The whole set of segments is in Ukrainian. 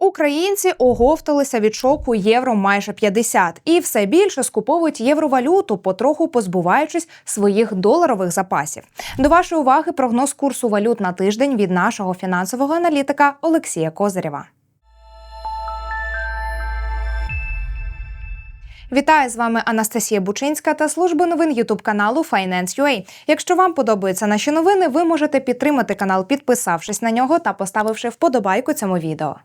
Українці оговталися від шоку євро майже 50 і все більше скуповують євровалюту, потроху позбуваючись своїх доларових запасів. До вашої уваги прогноз курсу валют на тиждень від нашого фінансового аналітика Олексія Козирєва. Вітаю з вами Анастасія Бучинська та служба новин Ютуб каналу Finance.ua. Якщо вам подобаються наші новини, ви можете підтримати канал, підписавшись на нього та поставивши вподобайку цьому відео.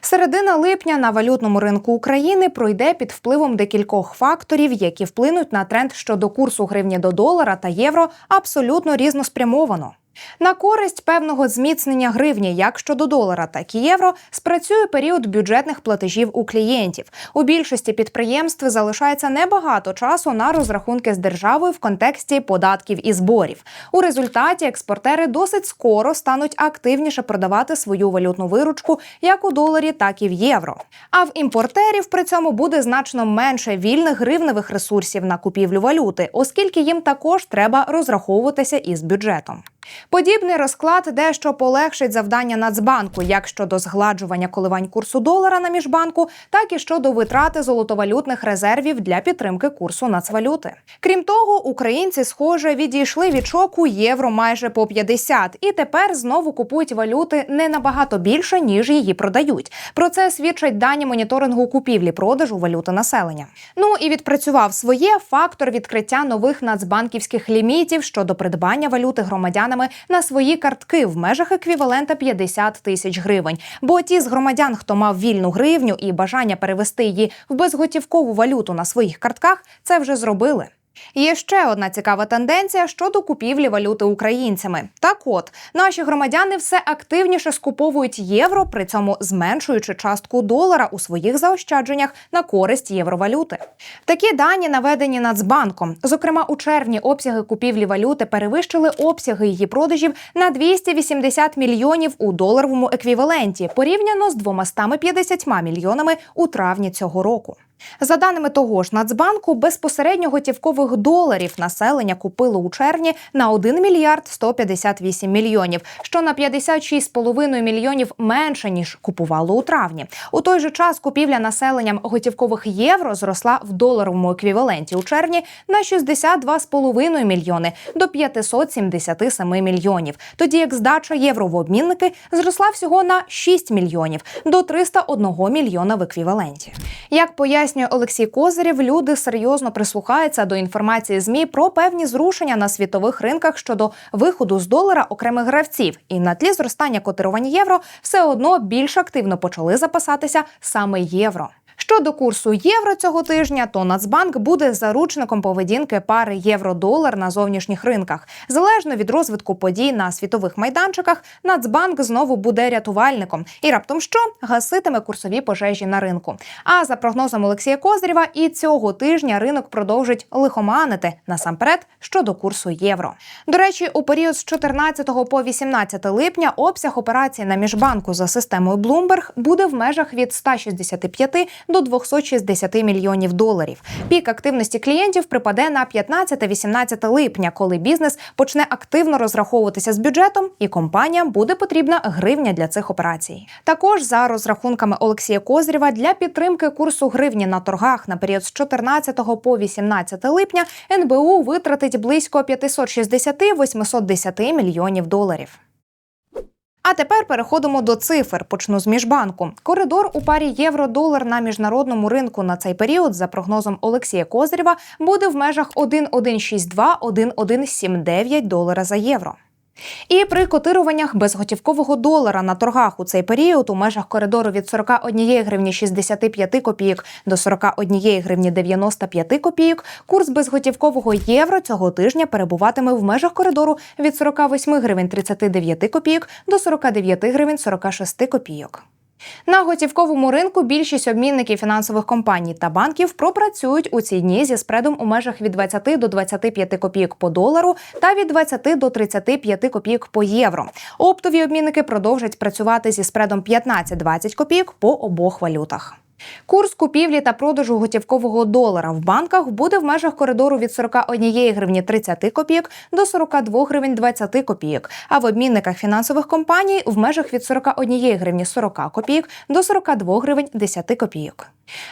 Середина липня на валютному ринку України пройде під впливом декількох факторів, які вплинуть на тренд щодо курсу гривні до долара та євро абсолютно різноспрямовано. На користь певного зміцнення гривні, як щодо долара, так і євро, спрацює період бюджетних платежів у клієнтів. У більшості підприємств залишається небагато часу на розрахунки з державою в контексті податків і зборів. У результаті експортери досить скоро стануть активніше продавати свою валютну виручку як у доларі, так і в євро. А в імпортерів при цьому буде значно менше вільних гривневих ресурсів на купівлю валюти, оскільки їм також треба розраховуватися із бюджетом. Подібний розклад дещо полегшить завдання Нацбанку як щодо згладжування коливань курсу долара на міжбанку, так і щодо витрати золотовалютних резервів для підтримки курсу нацвалюти. Крім того, українці, схоже, відійшли від шоку євро майже по 50 і тепер знову купують валюти не набагато більше ніж її продають. Про це свідчать дані моніторингу купівлі продажу валюти населення. Ну і відпрацював своє фактор відкриття нових нацбанківських лімітів щодо придбання валюти громадянами на свої картки в межах еквівалента 50 тисяч гривень. Бо ті з громадян, хто мав вільну гривню і бажання перевести її в безготівкову валюту на своїх картках, це вже зробили. Є ще одна цікава тенденція щодо купівлі валюти українцями. Так от наші громадяни все активніше скуповують євро, при цьому зменшуючи частку долара у своїх заощадженнях на користь євровалюти. Такі дані наведені Нацбанком. Зокрема, у червні обсяги купівлі валюти перевищили обсяги її продажів на 280 мільйонів у доларовому еквіваленті, порівняно з 250 мільйонами у травні цього року. За даними того ж Нацбанку, безпосередньо готівкових доларів населення купило у червні на 1 мільярд 158 мільйонів, що на 56,5 мільйонів менше ніж купувало у травні. У той же час купівля населенням готівкових євро зросла в доларовому еквіваленті у червні на 62,5 мільйони до 577 мільйонів. Тоді як здача євро в обмінники зросла всього на 6 мільйонів до 301 мільйона в еквіваленті. Як пояснює пояснює Олексій Козирєв, люди серйозно прислухаються до інформації змі про певні зрушення на світових ринках щодо виходу з долара окремих гравців, і на тлі зростання котирування євро все одно більш активно почали запасатися саме євро. Щодо курсу євро цього тижня, то Нацбанк буде заручником поведінки пари євро-долар на зовнішніх ринках. Залежно від розвитку подій на світових майданчиках, Нацбанк знову буде рятувальником і раптом що гаситиме курсові пожежі на ринку. А за прогнозом Олексія Козрєва, і цього тижня ринок продовжить лихоманити насамперед щодо курсу євро. До речі, у період з 14 по 18 липня обсяг операцій на міжбанку за системою Bloomberg буде в межах від 165 до 260 мільйонів доларів. Пік активності клієнтів припаде на 15-18 липня, коли бізнес почне активно розраховуватися з бюджетом, і компаніям буде потрібна гривня для цих операцій. Також за розрахунками Олексія Козрєва для підтримки курсу гривні на торгах на період з 14 по 18 липня НБУ витратить близько 560-810 мільйонів доларів. А тепер переходимо до цифр. Почну з міжбанку. Коридор у парі євро-долар на міжнародному ринку на цей період, за прогнозом Олексія Козирєва, буде в межах 1,162-1,179 долара за євро. І при котируваннях безготівкового долара на торгах у цей період у межах коридору від 41 гривні 65 копійок до 41 гривні 95 копійок курс безготівкового євро цього тижня перебуватиме в межах коридору від 48 гривень 39 копійок до 49 гривень 46 копійок. На готівковому ринку більшість обмінників фінансових компаній та банків пропрацюють у ці дні зі спредом у межах від 20 до 25 копійок по долару та від 20 до 35 копійок по євро. Оптові обмінники продовжать працювати зі спредом 15-20 копійок по обох валютах. Курс купівлі та продажу готівкового долара в банках буде в межах коридору від 41 гривні 30 копійок до 42 гривень 20 копійок, а в обмінниках фінансових компаній в межах від 41 гривні 40 копійок до 42 гривень 10 копійок.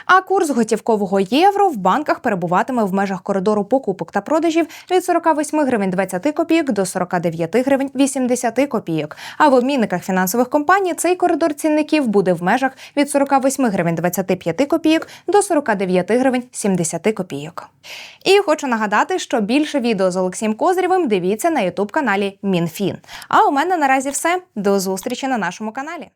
А курс готівкового євро в банках перебуватиме в межах коридору покупок та продажів від 48 гривень 20 копійок до 49 гривень 80 копійок. А в обмінниках фінансових компаній цей коридор цінників буде в межах від 48 гривень 25 копійок до 49 гривень 70 копійок. І хочу нагадати, що більше відео з Олексієм Козрєвим дивіться на ютуб каналі Мінфін. А у мене наразі все. До зустрічі на нашому каналі.